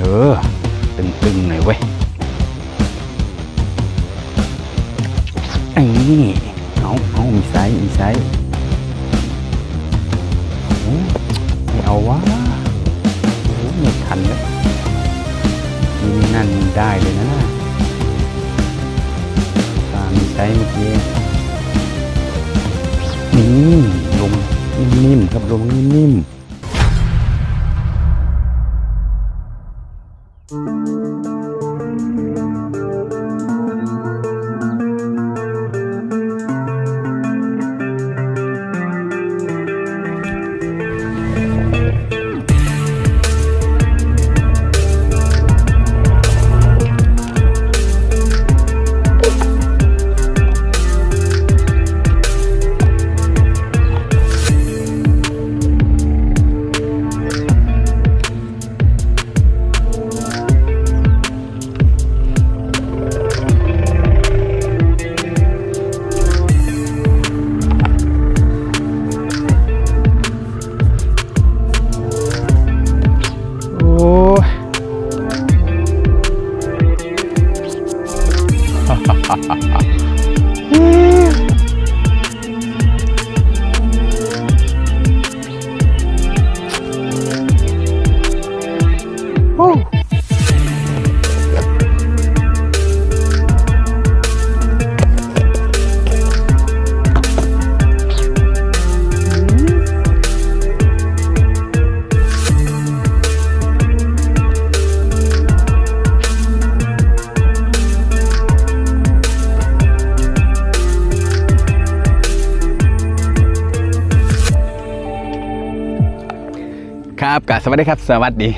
เออ ตึงๆหน่อยเว้ยไอ้นี่เอาเอามีไซส์มีไซส์ไม่เอาวะโอ้ไม่ทันเลยนี่นั่นได้เลยนะตามมีไซส์เมื่อกี้นี่ลงนิ่มๆครับลงนิ่มๆ ครับกสวัสดีครับ สวัสดี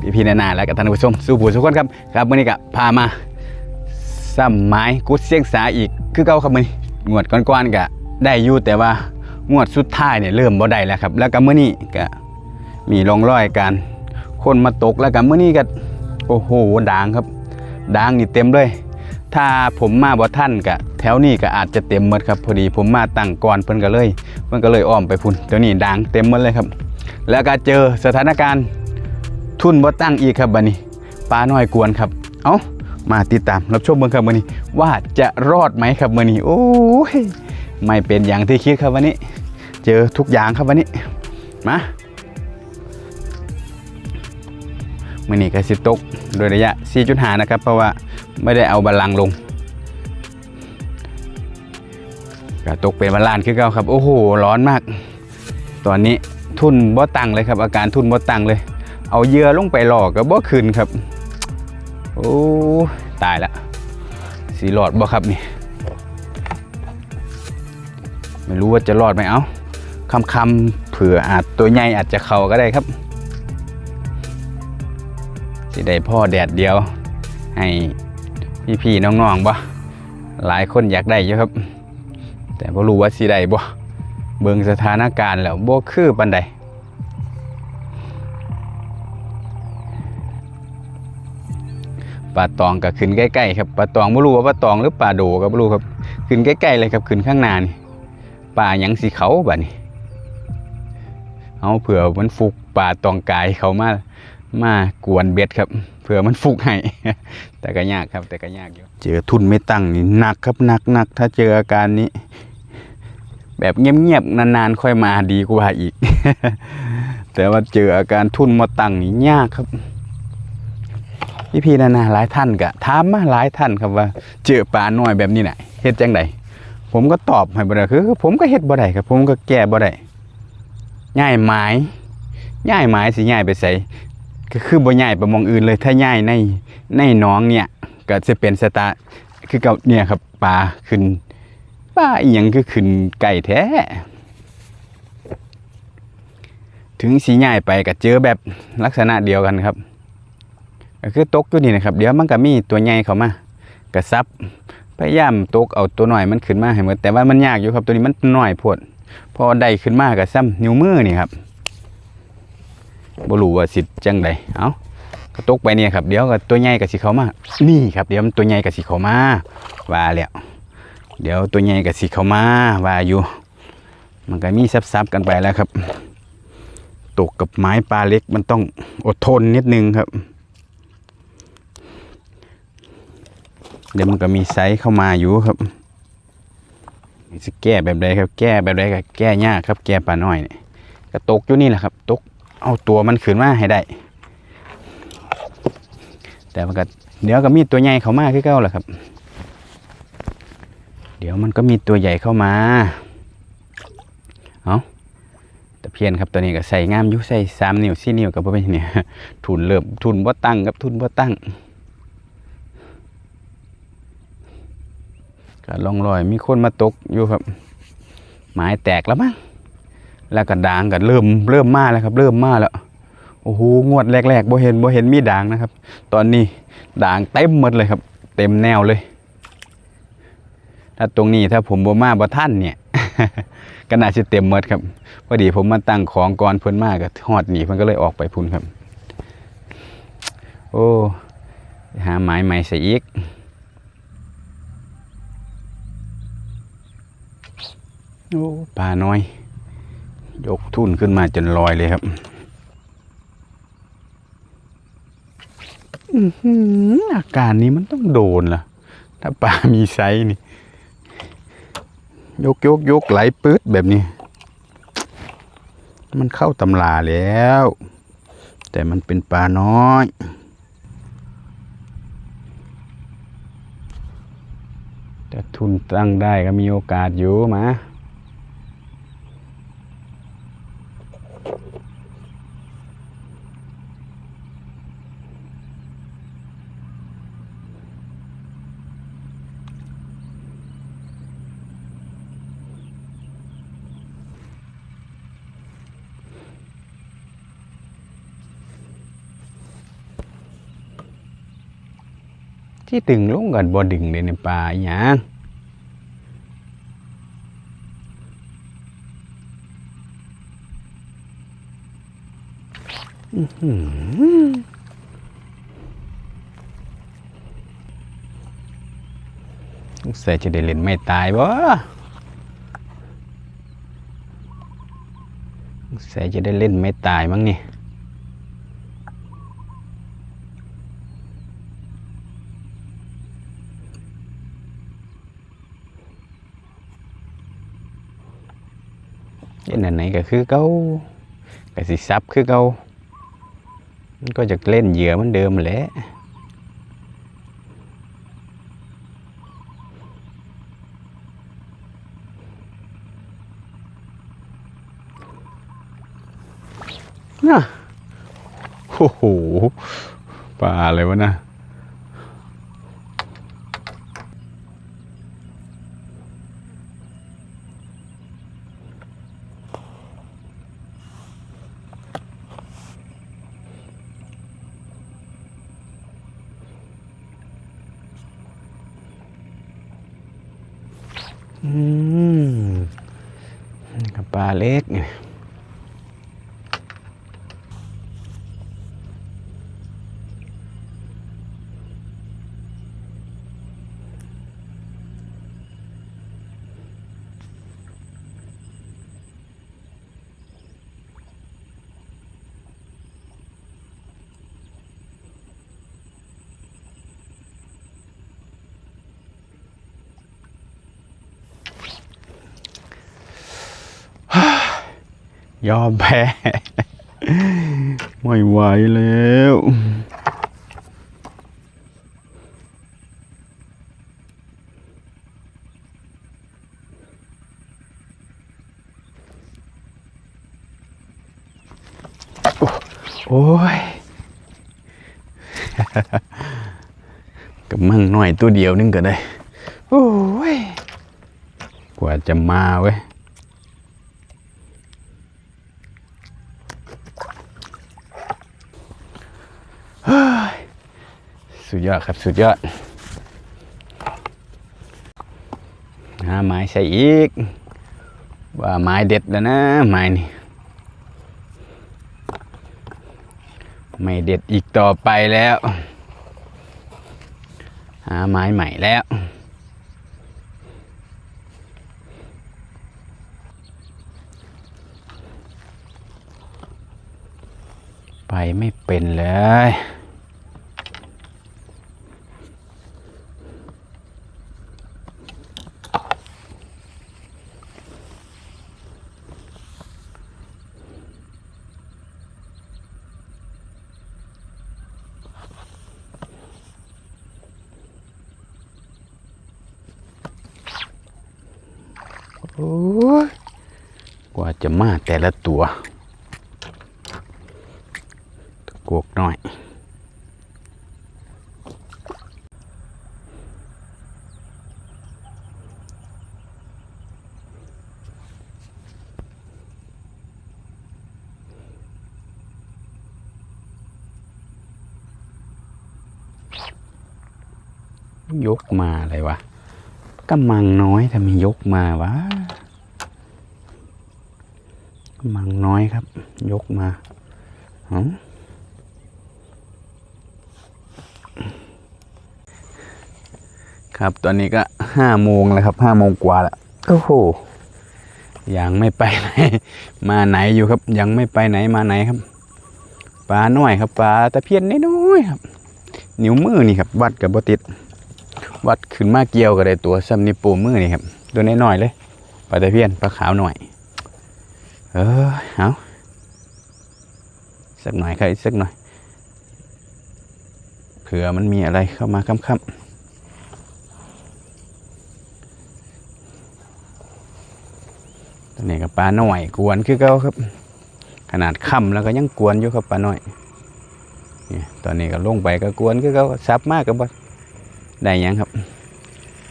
พี่พี่ๆนานาและกับท่านผู้ชมสู่ผู้ทุกคนครับครับวันนี้ก็พามาซ้ำไม้กุดเสียงสาอีก คือเก่าครับมื้อนี้งวดก้อนๆก็ได้อยู่แต่ว่างวดสุดท้ายเนี่ยเริ่มบ่ได้แล้วครับ แล้วก็มื้อนี้ก็มีร่องรอยการคนมาตกแล้วก็มื้อนี้ก็โอ้โหด่างครับด่างนี่เต็มเลยถ้าผมมาบ่ท่านกะแถวนี้ก็อาจจะเต็มหมดครับ พอดีผมมาตั้งก่อนเพิ่นก็เลยเพิ่นก็เลยอ้อมไปพุ่นเดี๋ยวนี้ด่างเต็มหมดเลยครับ แล้วก็เจอสถานการณ์ทุนบ่ตั้งอีกครับบัดนี้ปลาน้อยกวนครับ เอ้ามาติดตามรับชมเบิ่งครับมื้อนี้ ว่าจะรอดไหมครับมื้อนี้โอ้ยไม่เป็นอย่างที่คิดครับวันนี้ เจอทุกอย่างครับวันนี้มามื้อนี้ก็สิตกโดยระยะ 4.5 นะครับ เพราะว่าไม่ได้เอาบัลลังลงก็ตกเป็นบัลลานคือเก่าครับ โอ้โห ร้อนมาก ตอนนี้ ทุนบ่ตังเลยครับ อาการทุนบ่ตังเลย เอาเยื่อลงไปหลอกก็บ่ขึ้นครับโอ้ตายละสีหลอดบ่ครับนี่ ไม่รู้ว่าจะรอดไหมเอาคำคำๆเผื่ออาจตัวใหญ่อาจจะเข่าก็ได้ครับสิได้พ่อแดดเดียว ให้พี่ๆน้องๆบ่หลายคนอยากได้อยู่ครับ แต่บ่รู้ว่าสิได้บ่ เบิ่งสถานการณ์แล้วบ่คือปานใดปลาตองก็ขึ้นใกล้ๆครับปลาตองบ่รู้ว่าปลาตองหรือปลาโดก็บ่รู้ครับขึ้นใกล้ๆเลยครับขึ้นข้างหน้านี่ปลาหยังสิเขาบัดนี้เอาเผื่อมันฟุกปลาตองกายเขามามากวนเบ็ดครับ เผื่อมันฟุกให้แต่ก็ยากครับแต่ก็ยากอยู่เจอทุนไม่ตั้งนี่หนักครับหนักหนักถ้าเจออาการนี้ แบบเงียบๆนานๆค่อยมาดีกว่าอีก แต่ว่าเจออาการทุ่นมาตั้งนี่ยากครับพี่พี่ๆนานาหลายท่านก็ถามมาหลายท่านครับว่า เจอปลาน้อยแบบนี้น่ะเฮ็ดจังไดผมก็ตอบให้บ่ได้คือ ผมก็เฮ็ดบ่ได้ครับ ผมก็แก้บ่ได้ย้ายไม้ย้ายไม้สิย้ายไปไสก็คือบ่ย้ายไปมองอื่นเลย ถ้าย้ายในในหนองเนี่ย ก็จะเป็นสตาคือก่าเนี่ยครับปลาขึ้น ป้าอีหยังคือขึ้นไก่แท้ ถึงสีใหญ่ไปก็เจอแบบลักษณะเดียวกันครับ ก็คือตกอยู่นี่นะครับ เดี๋ยวมันก็มีตัวใหญ่เข้ามากระซับพยายามตกเอาตัวหน่อยมันขึ้นมาให้หมดแต่ว่ามันยากอยู่ครับตัวนี้มันหน้อยโพดพอได้ขึ้นมาก็ซ้ำนิ้วมือนี่ครับบรูว่าสิจังใดเอ้าก็ตกไปเนี่ยครับ เดี๋ยวก็ตัวใหญ่ก็สิเขามา นี่ครับ เดี๋ยวมันตัวใหญ่ก็สิเขามาว่าแล้ว เดี๋ยวตัวใหญ่กับสีเข้ามาว่าอยู่ มันก็มีซับๆกันไปแล้วครับ ตกกับไม้ปลาเล็กมันต้องอดทนนิดนึงครับ เดี๋ยวมันก็มีไซส์เข้ามาอยู่ครับจะแก้แบบใดครับ แก้แบบใดก็แก้ยากครับ แก้ปลาน้อยเนี่ยก็ตกอยู่นี่แหละครับ ตกเอาตัวมันขืนมาให้ได้ แต่มันก็เดี๋ยวก็มีตัวใหญ่เขามากขึ้นเก้าแหละครับ เดี๋ยวมันก็มีตัวใหญ่เข้ามา เอาตะเพียนครับตัวนี้ก็ใส่งามยู่ใส่สามนิ้วสี่นิ้วกับบ่เป็นเนี่ยทุนเริ่มทุนบ่ตั้งครับทุนบ่ตั้งก็ลองรอยมีคนมาตกอยู่ครับไม้แตกแล้วมั้งแล้วก็ด่างก็เริ่มเริ่มมาแล้วครับ เริ่มมาแล้วโอ้โหงวดแรกๆบ่เห็นบ่เห็นมีด่างนะครับ ตอนนี้ด่างเต็มหมดเลยครับ เต็มแนวเลย ถ้าตรงนี้ถ้าผมบ่มาบ่ท่านเนี่ยก็น่าจะเต็มหมดครับพอดีผมมาตั้งของก่อนเพิ่นมากก็ฮอดหนีเพิ่นก็เลยออกไปพุ่นครับ โอ้หาไม้ใหม่ใส่อีกโอ้ปลาน้อย ยกทุ่นขึ้นมาจนลอยเลยครับอื้อหืออาการนี้มันต้องโดนล่ะ ถ้าปลามีไซส์นี่ ยกยกยกไหลปื๊ดแบบนี้ มันเข้าตำลาแล้ว แต่มันเป็นปลาน้อย แต่ทุนตั้งได้ก็มีโอกาสอยู่มา ที่ดึงลงกันบ่ดึงเลยในป่าอย่างอื้อหือสงสัยจะได้เล่นไม่ตายบ่สงสัยจะได้เล่นไม่ตายมั้งนี่ เล่นอันไหน ก็คือเก่าก็สิซับคือเก่ามันก็จะเล่นเหยื่อเหมันเดิมแหละน่ะโอ้โหปลาอะไรวะนะ ยอมแพ้ ไม่ไหวแล้วโอ้ยกับมั่งหน่อยตัวเดียวนึงก็ได้ โอ้ย กว่าจะมาเว้ย ยอดครับสุดยอดหาไม้ใส่อีก ว่าไม้เด็ดแล้วนะไม้นี่ไม่เด็ดอีกต่อไปแล้ว หาไม้ใหม่แล้วไปไม่เป็นเลย โอ้ยกว่าจะมาแต่ละตัวตะ กวกหน่อย ยกมาอะไรวะกำมังน้อยทำไมยกมาวะกำมังน้อยครับ ยกมาเอ้ ครับ ตอนนี้ก็ห้าโมงแล้วครับห้าโมงกว่าแล้วโอ้โหยังไม่ไปไหน มาไหนอยู่ครับ ยังไม่ไปไหนมาไหนครับปลาน้อยครับปลาตะเพียนน้อยๆครับ นิ้วมือนี่ครับ วัดกับบติด วัดขึ้นมาเกี่ยวก็ได้ตัวซ้ำนิ้วโป้งมือนี่ครับ ตัวน้อยๆเลยปลาตะเพียนปลาขาวหน่อย เออเอาสักหน่อยครับอีกสักหน่อยเผื่อมันมีอะไรเข้ามาค่ำๆ ตัวนี้กับปลาหน่อยกวนคือเก่าครับ ขนาดค่ำแล้วก็ยังกวนอยู่ครับปลาหน่อยนี่ตอนนี้ก็ลงไปก็กวนคือเก่าซับมากกับบ่ได้ยังครับ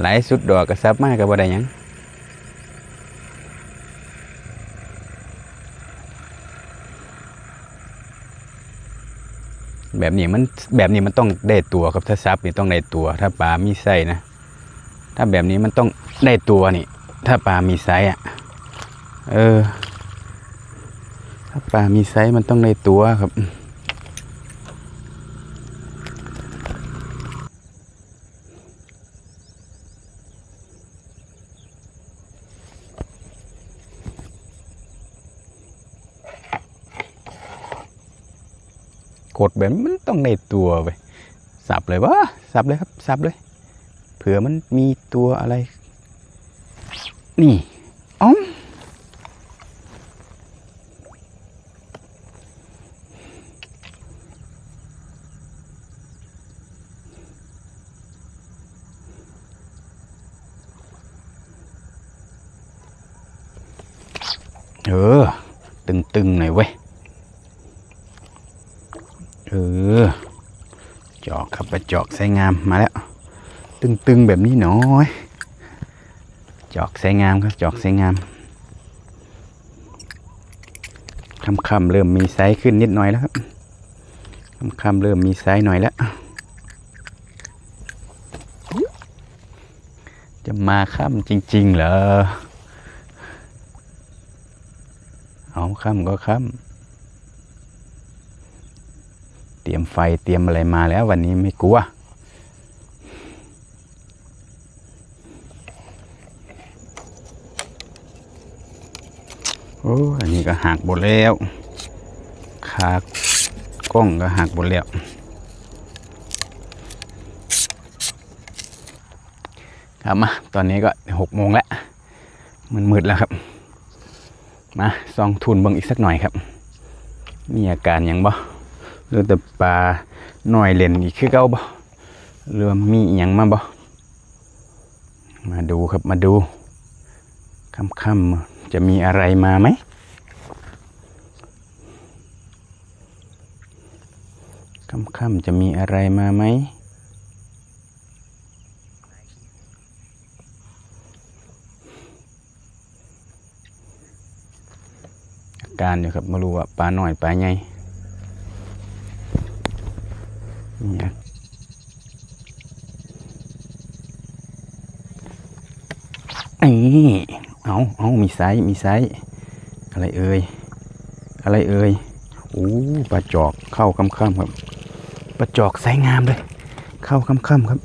หลายสุดดอกก็ซับมากกับบ่ได้ยังแบบนี้มันแบบนี้มันต้องได้ตัวครับถ้าซับนี่ต้องได้ตัว ถ้าปลามีไส้นะ ถ้าแบบนี้มันต้องได้ตัวนี่ ถ้าปลามีไส์อะ เออ ถ้าปลามีไซส์มันต้องได้ตัวครับ กดแบบมันต้องได้ตัวไปสับเลยวะสับเลยครับ สับเลย เผื่อมันมีตัวอะไร นี่อ๋อมเออ ตึงหน่อยเว้ย เออ จอกครับไปจอกใส่งามมาแล้ว ตึงๆแบบนี้หน่อย จอกใส่งามครับ จอกใส่งามคำๆเริ่มมีไซส์ขึ้นนิดหน่อยแล้วครับคำๆเริ่มมีไซส์หน่อยแล้วจะมาค่ำจริง ๆ เหรอ เอา ค่ำก็ค่ำเตรียมไฟเตรียมอะไรมาแล้ว วันนี้ไม่กลัวโอ้อันนี้ก็หักหมดแล้วขากล้องก็หักหมดแล้วครับมาตอนนี้ก็หกโมงแล้วมันมืดแล้วครับ มาซองทุนเบิ่งอีกสักหน่อยครับ มีอาการยังบ่หรือแต่ปลาหน่อยเล่นอีกคือเก่าบ่หรือมีอยังมาบ่มาดูครับมาดูค่ำๆจะมีอะไรมาไหมค่ำๆจะมีอะไรมาไหม การอยู่ครับมารู้ว่าปลาหน่อยปลาใหญ่นี่ยนี่เอาเอามีไซส์มีไซส์อะไรเอ่ย อะไรเอ่ยโอ้ปลาจอกเข้าค่ำๆครับ ปลาจอกไซส์งามเลย เข้าค่ำๆครับ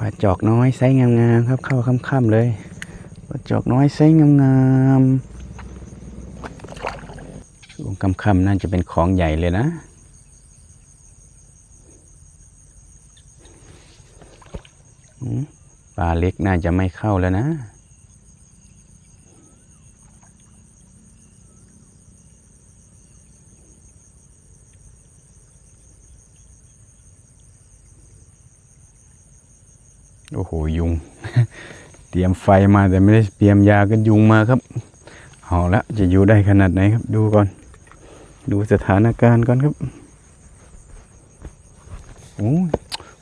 ปลา จอกน้อยไซส์งามๆครับเข้าค่ำๆเลยปลาจอกน้อยไซส์งามๆช่วงค่ำๆน่าจะเป็นของใหญ่เลยนะปลาเล็กน่าจะไม่เข้าแล้วนะ ยุง เต รียมไฟมาแต่ไม่ได้เตรียมยากันยุงมาครับเอาละจะอยู่ได้ขนาดไหนครับ ดูก่อน ดูสถานการณ์ก่อนครับโอ้ย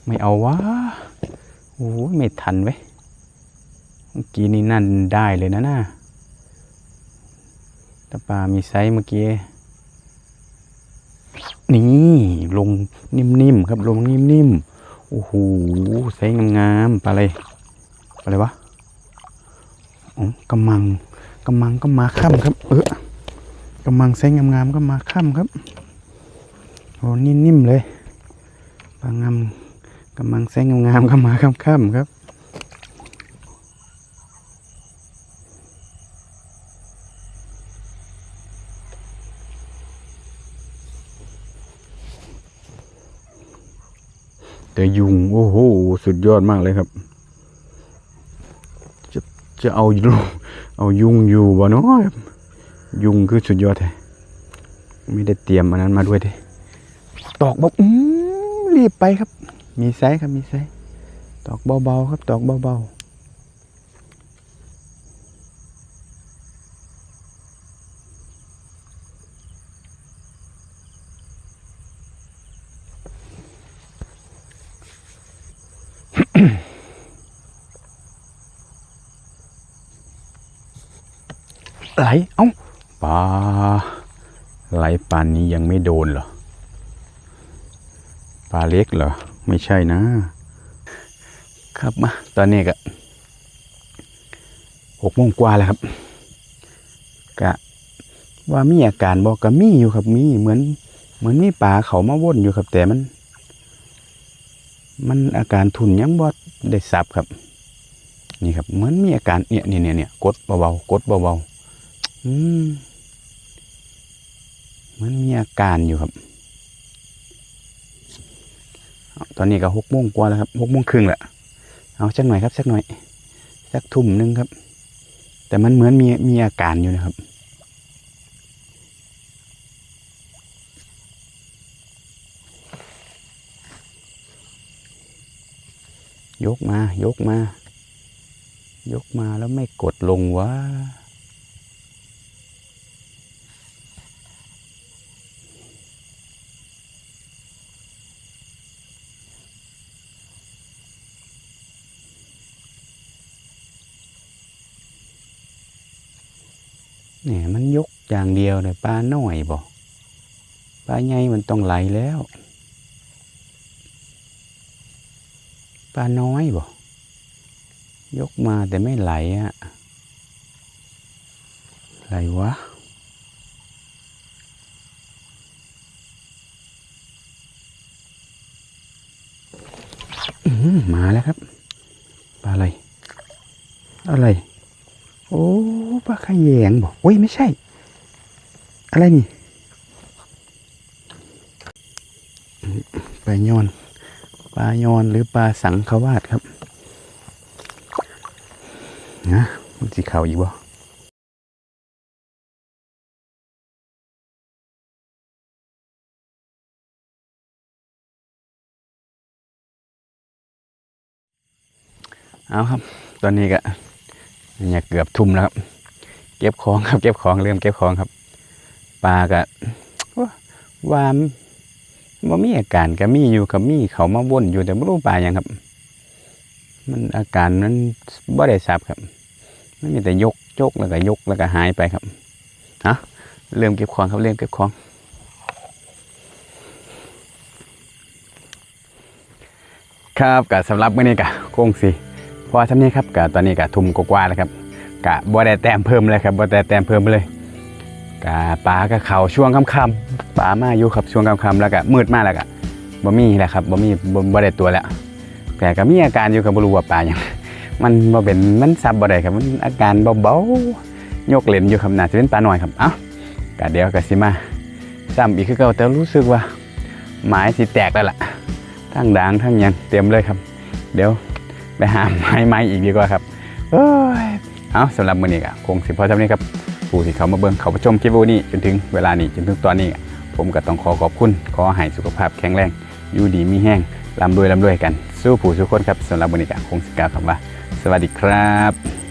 ไม่เอาวะโอ้ยไม่ทันเว้ยเมื่อกี้นี่นั่นได้เลยนะน่าตาปามีไซส์เมื่อกี้นี่ลงนิ่มๆครับลงนิ่มๆโอ้โหไซส์งามๆปลาอะไรปลาอะไรวะ กำมังกำมังก็มาค่ำครับ เออกำมังไซส์งามๆก็มาค่ำครับโอ้นิ่มๆเลยปลางามกำมังไซส์งามๆก็มาค่ำๆครับแต่ยุงโอ้โหสุดยอดมากเลยครับ จะเอายุงเอายุงอยู่บ่เนาะยุงคือสุดยอดแท้ไม่ได้เตรียมอันนั้นมาด้วยเด้ตอกบอกอืมรีบไปครับ มีไซส์ครับมีไซส์ตอกเบาๆครับ ตอกเบาๆ ไหล เอ้าปลาไหลปานนี้ยังไม่โดนเหรอปลาเล็กเหรอ ไม่ใช่นะ ครับมาตอนนี้ก็หกโมงกว่าแล้วครับกะว่ามีอาการบอกก็มีอยู่ครับมีเหมือน เหมือนมีปลาเขามาว่นอยู่ครับ แต่มัน มันอาการทุนยังบ่ได้สับครับ นี่ครับเหมือนมีอาการเนี่ยเนี่ยเนี่ยเนี่ยกดเบาๆกดเบาๆ อืมมันมีอาการอยู่ครับ ตอนนี้ก็หกโมงกว่าแล้วครับหกโมงครึ่งแหละเอาสักหน่อยครับสักหน่อยสักทุ่มหนึงครับ แต่มันเหมือนมีมีอาการอยู่นะครับยกมายกมา ยกมาแล้วไม่กดลงวะเนี่ยมันยก อย่างเดียวเลยปลาน้อยบ่ปลาใหญ่มันต้องไหลแล้วปลาน้อยบ่ยกมาแต่ไม่ไหลอะไหลวะมาแล้วครับปลาอะไร อะไร โอ้ปลาขยงบอกโอ้ยไม่ใช่ อะไรนี่ ปลายอน ปลายอนหรือปลาสังขวาดครับ นะมันสีขาวอีกบ่เอาครับ ตอนนี้ก็เนี่ยเกือบทุ่มแล้วครับ เก็บของครับ เก็บของเริ่มเก็บของครับ ปลาก็ว่าว่ามีอาการก็มีอยู่กับมีเขามาว่นอยู่แต่ไม่รู้ปลาอย่างครับ มันอาการนั้นบ่ได้สับครับมันมีแต่ยกยกแล้วก็ยกแล้วก็หายไปครับฮะเริ่มเก็บของครับเริ่มเก็บของครับกับสำหรับมื้อนี้กะคงสิพอทำนี้ครับกะตอนนี้กะทุ่มกว่าแล้วครับกะบ่ได้แต้มเพิ่มเลยครับบ่ได้แต้มเพิ่มเลย กะปลาก็เขาช่วงค่ำๆปลามาอยู่ครับช่วงค่ำๆแล้วก็มืดมากแล้วก็บ่มีแล้วครับบ่มีบ่บ่ได้ตัวแล้ว แต่ก็มีอาการอยู่กับบรูว่าปลาหยังมันบ่เป็นมันซับบ่ได้ครับมันอาการเบาๆยกเหล่นอยู่ครับน่าจะเป็นปลาหน่อยครับเอ้ากะเดี๋ยวก็สิมาซ้ำอีกคือเก่าแต่รู้สึกว่าไม้สิแตกแล้วล่ะทั้งด่างทั้งยังเตรียมเลยครับ เดี๋ยวไปหาไม้ไม้อีกดีกว่าครับเอ้ยเอาสำหรับมื้อนี้ก็คงสิพอเท่านี้ครับ ผู้ที่เขามาเบิ่งเขาประชมคลิปวิดีโอนี้จนถึงเวลานี้จนถึงตอนนี้ ผมก็ต้องขอขอบคุณขอให้สุขภาพแข็งแรงอยู่ดีมีแห้งร่ำรวยร่ำรวยกัน สู้ผู้สู้คนครับสำหรับวันนี้ก็คงสิกล่าวคำว่า สวัสดีครับ